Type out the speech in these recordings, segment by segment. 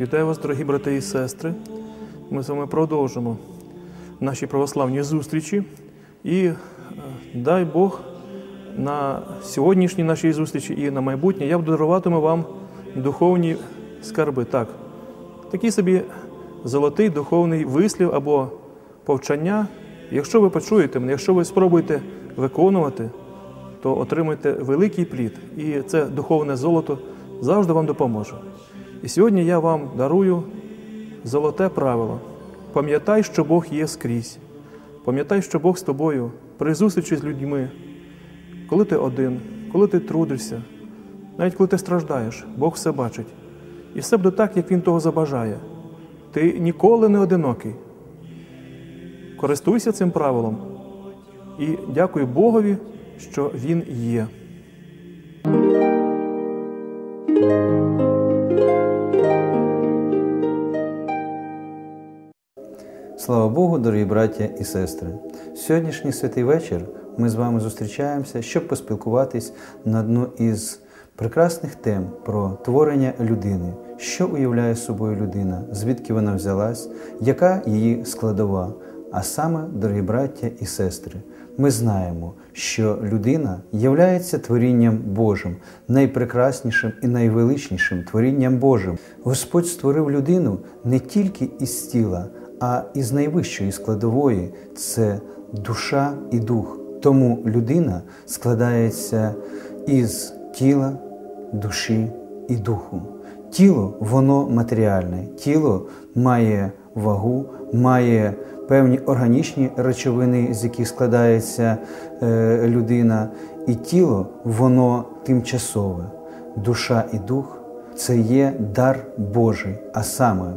Вітаю вас, дорогі брати і сестри. Ми з вами продовжимо наші православні зустрічі. І е, дай Бог на сьогоднішній нашій зустрічі і на майбутнє я даруватиму вам духовні скарби. Так, такий собі золотий духовний вислів або повчання. Якщо ви почуєте мене, якщо ви спробуєте виконувати, то отримаєте великий плід. І це духовне золото завжди вам допоможе. І сьогодні я вам дарую золоте правило. Пам'ятай, що Бог є скрізь. Пам'ятай, що Бог з тобою при зустрічі з людьми, коли ти один, коли ти трудишся, навіть коли ти страждаєш, Бог все бачить. І все буде так, як Він того забажає. Ти ніколи не одинокий. Користуйся цим правилом і дякуй Богові, що Він є. Слава Богу, дорогі браття і сестри! Сьогоднішній святий вечір ми з вами зустрічаємося, щоб поспілкуватись на одну із прекрасних тем про творення людини, що уявляє собою людина, звідки вона взялась, яка її складова. А саме, дорогі браття і сестри, ми знаємо, що людина являється творінням Божим, найпрекраснішим і найвеличнішим творінням Божим. Господь створив людину не тільки із тіла, а із найвищої складової це душа і дух. Тому людина складається із тіла, душі і духу. Тіло воно матеріальне, тіло має вагу, має певні органічні речовини, з яких складається е, людина, і тіло воно тимчасове. Душа і дух це є дар Божий, а саме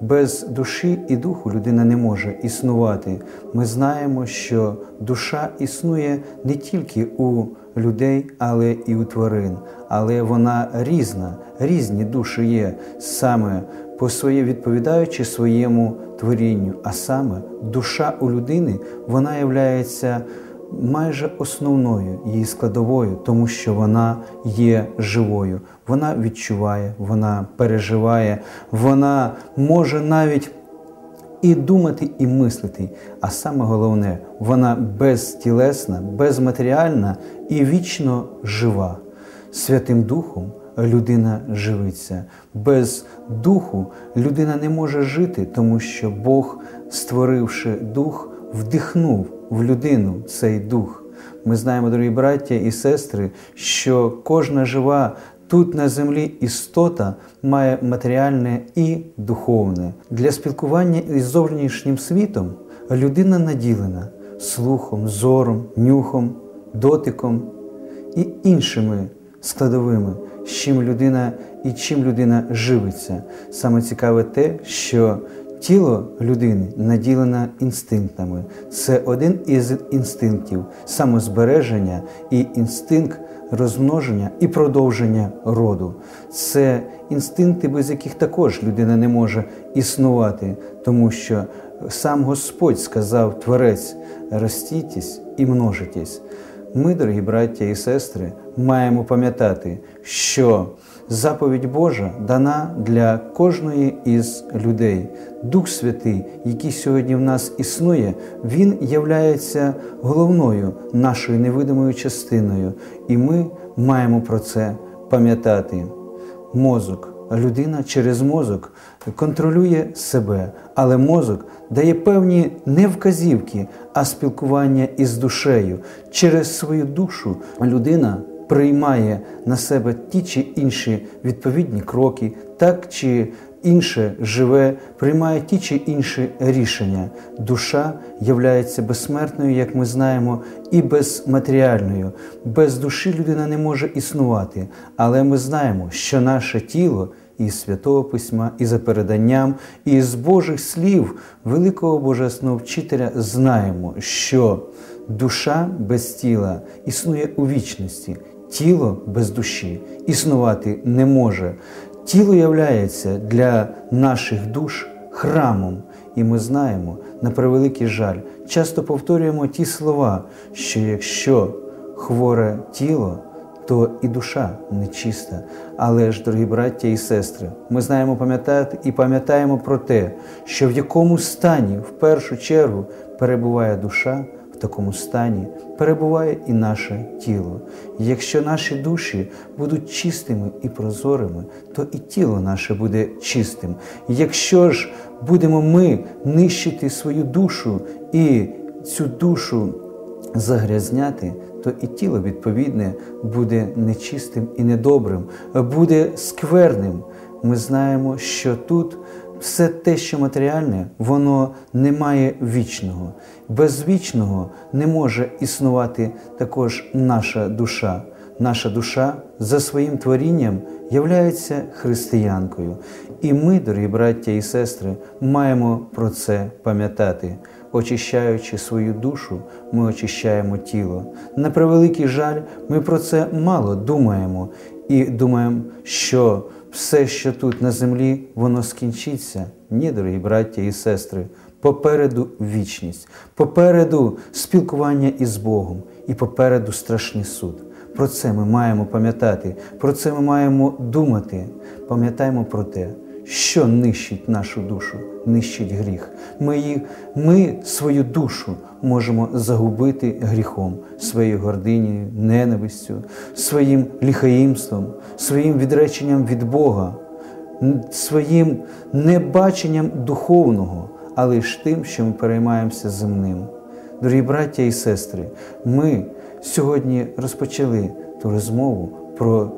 без душі і духу людина не може існувати. Ми знаємо, що душа існує не тільки у людей, але і у тварин, але вона різна, різні душі є саме по своє відповідаючи своєму творінню. А саме душа у людини вона являється майже основною її складовою, тому що вона є живою, вона відчуває, вона переживає, вона може навіть і думати, і мислити. А саме головне, вона безтілесна, безматеріальна і вічно жива. Святим Духом людина живиться. Без духу людина не може жити, тому що Бог, створивши дух, вдихнув в людину цей дух. Ми знаємо, дорогі браття і сестри, що кожна жива тут на землі істота має матеріальне і духовне. Для спілкування із зовнішнім світом людина наділена слухом, зором, нюхом, дотиком і іншими складовими, з чим людина і чим людина живиться. Саме цікаве те, що Тіло людини наділено інстинктами. Це один із інстинктів самозбереження і інстинкт розмноження і продовження роду. Це інстинкти, без яких також людина не може існувати, тому що сам Господь сказав Творець: ростітесь і множитесь. Ми, дорогі браття і сестри, маємо пам'ятати, що заповідь Божа дана для кожної із людей. Дух Святий, який сьогодні в нас існує, він являється головною нашою невидимою частиною, і ми маємо про це пам'ятати. Мозок. Людина через мозок контролює себе, але мозок дає певні не вказівки, а спілкування із душею. Через свою душу людина приймає на себе ті чи інші відповідні кроки, так чи інше живе, приймає ті чи інші рішення. Душа являється безсмертною, як ми знаємо, і безматеріальною. Без душі людина не може існувати, але ми знаємо, що наше тіло. Із Святого Письма, і за переданням, і з Божих слів великого Божественного вчителя знаємо, що душа без тіла існує у вічності, тіло без душі існувати не може. Тіло являється для наших душ храмом. І ми знаємо, на превеликий жаль, часто повторюємо ті слова, що якщо хворе тіло, то і душа нечиста. Але ж, дорогі браття і сестри, ми знаємо пам'ятати і пам'ятаємо про те, що в якому стані в першу чергу перебуває душа, в такому стані перебуває і наше тіло. І Якщо наші душі будуть чистими і прозорими, то і тіло наше буде чистим. І Якщо ж будемо ми нищити свою душу і цю душу загрязняти, то і тіло відповідне буде нечистим і недобрим, буде скверним. Ми знаємо, що тут все те, що матеріальне, воно не має вічного. Без вічного не може існувати також наша душа. Наша душа за своїм творінням являється християнкою. І ми, дорогі браття і сестри, маємо про це пам'ятати. Очищаючи свою душу, ми очищаємо тіло. На превеликий жаль, ми про це мало думаємо і думаємо, що все, що тут на землі, воно скінчиться. Ні, дорогі браття і сестри. Попереду вічність, попереду спілкування із Богом і попереду страшний суд. Про це ми маємо пам'ятати, про це ми маємо думати. Пам'ятаємо про те, що нищить нашу душу, нищить гріх. Ми, ми свою душу можемо загубити гріхом, своєю гординею, ненавистю, своїм ліхаїмством, своїм відреченням від Бога, своїм небаченням духовного, але ж тим, що ми переймаємося земним. Дорогі браття і сестри, ми сьогодні розпочали ту розмову про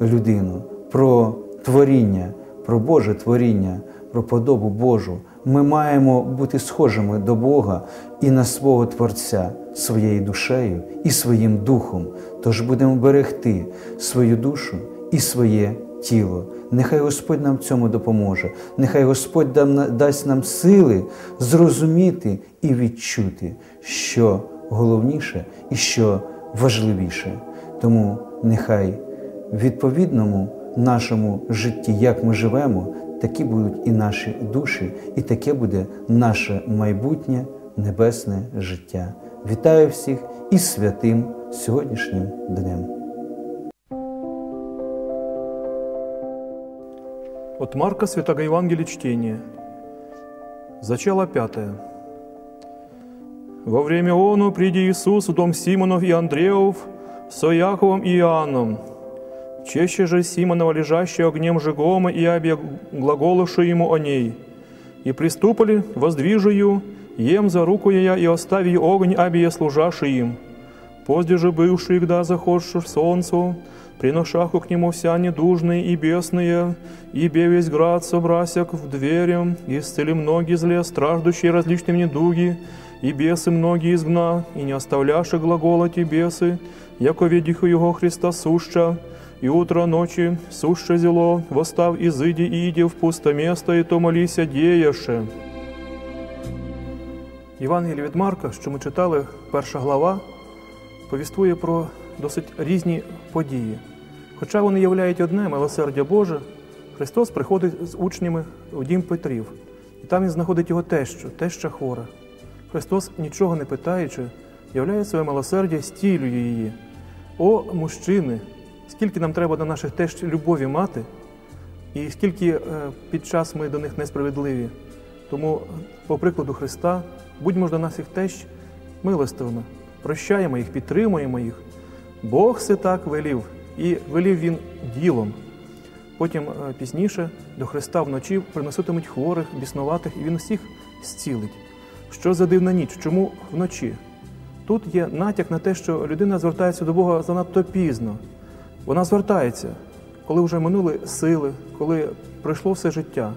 людину, про творіння, про Боже творіння, про подобу Божу. Ми маємо бути схожими до Бога і на свого Творця своєю душею і своїм духом. Тож будемо берегти свою душу і своє тіло. Нехай Господь нам в цьому допоможе. Нехай Господь дасть нам сили зрозуміти і відчути, що головніше і що важливіше. Тому нехай відповідному нашому житті, як ми живемо, такі будуть і наші душі, і таке буде наше майбутнє небесне життя. Вітаю всіх із святим сьогоднішнім днем. От Марка Святого Евангелия чтения. Зачало пятое. Во время оно приди Иисус в дом Симонов и Андреев со Яковом и Иоанном. Чеще же Симонова, лежащего огнем жигома, и обе глаголавши ему о ней. И приступали, воздвижи ее, ем за руку я и остави огонь обе служаши им. Позде же бывший, когда заходши в солнцу, приношаху к нему вся недужные и бесные, и бе весь град собрасяк в дверям, исцели многие зле, страждущие различными недуги, и бесы многие изгна, и не оставляши глагола те бесы, яко ведиху его Христа суща, и утро ночи суще зело, восстав изыди и иди в пусто место, и то молися деяше. Євангеліє від Марка, що ми читали, перша глава, повіствує про досить різні події. Хоча вони являють одне милосердя Боже, Христос приходить з учнями у дім Петрів, і там він знаходить його тещу, теща хвора. Христос, нічого не питаючи, являє своє милосердя, стілює її. О, мужчини! Скільки нам треба до наших тещ любові мати, і скільки е, під час ми до них несправедливі. Тому, по прикладу Христа, будьмо ж до наших тещ милостивими, прощаємо їх, підтримуємо їх. Бог все так велів, і велів Він ділом. Потім е, пізніше до Христа вночі приноситимуть хворих, біснуватих, і Він усіх зцілить. Що за дивна ніч? Чому вночі? Тут є натяк на те, що людина звертається до Бога занадто пізно. Вона звертається, коли вже минули сили, коли пройшло все життя.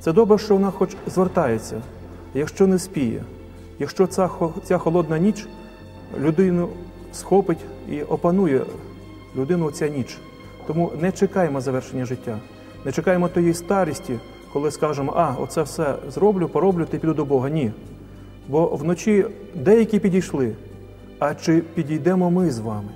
Це добре, що вона хоч звертається, якщо не спіє, якщо ця, ця холодна ніч людину схопить і опанує людину ця ніч. Тому не чекаємо завершення життя, не чекаємо тієї старісті, коли скажемо, а, оце все зроблю, пороблю та піду до Бога. Ні. Бо вночі деякі підійшли. А чи підійдемо ми з вами?